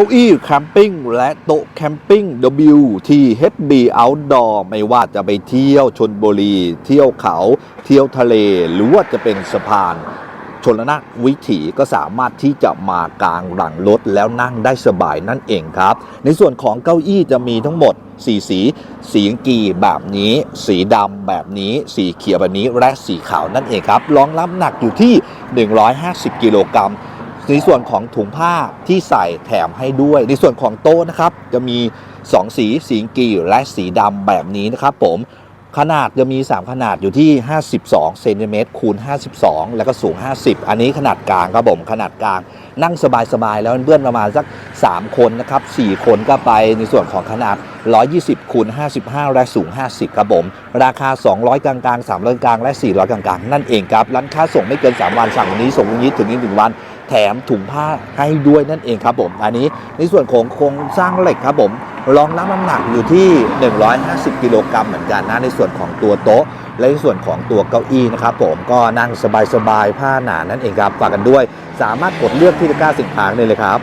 ก้าอี้แคมปิ้งและโต๊ะแคมปิ้ง WTHB Outdoor ไม่ว่าจะไปเที่ยวชนบุรี เที่ยวเขา เที่ยวทะเล หรือว่าจะเป็นสะพานชนละนักวิถีก็สามารถที่จะมากลางหลังรถแล้วนั่งได้สบายนั่นเองครับ ในส่วนของเก้าอี้จะมีทั้งหมด4สี สีกีแบบนี้ สีดำแบบนี้ สีเขียวแบบนี้และสีขาวนั่นเองครับรองรับหนักอยู่ที่ 150 กิโลกรัม ในส่วนของถุงผ้าที่ใส่แถมให้ด้วย ในส่วนของโต๊ะนะครับ จะมี 2 สีสีกีและสีดำแบบนี้นะครับผมขนาดจะมี 3 ขนาดอยู่ที่ 52เซนติเมตรคูณ 52 แล้วก็สูง 50 อันนี้ขนาดกลางครับผมขนาดกลาง นั่งสบายๆ แล้วเพื่อนประมาณสัก 3 คนนะครับ 4 คนก็ไปในส่วนของขนาด 120คูณ55 และสูง 50 ครับผม ราคา 200 กลางๆ 300 กลางๆและ 400 กลางๆ นั่นเองครับ ร้านค้าส่งไม่เกิน 3 วันสั่งวันนี้ส่งวันนี้ถึงอีกหนึ่งวัน แถมถุงผ้าให้ด้วยนั่นเองครับผมอันนี้ในส่วนของโครงสร้างเหล็กครับผมรองรับน้ำหนักอยู่ที่ 150 กิโลกรัมเหมือนกันนะในส่วนของตัวโต๊ะ และในส่วนของตัวเก้าอี้นะครับผมก็นั่งสบายๆผ้าหนานั่นเองครับฝากกันด้วย สามารถกดเลือกที่ตะกร้าสินค้าได้เลยครับ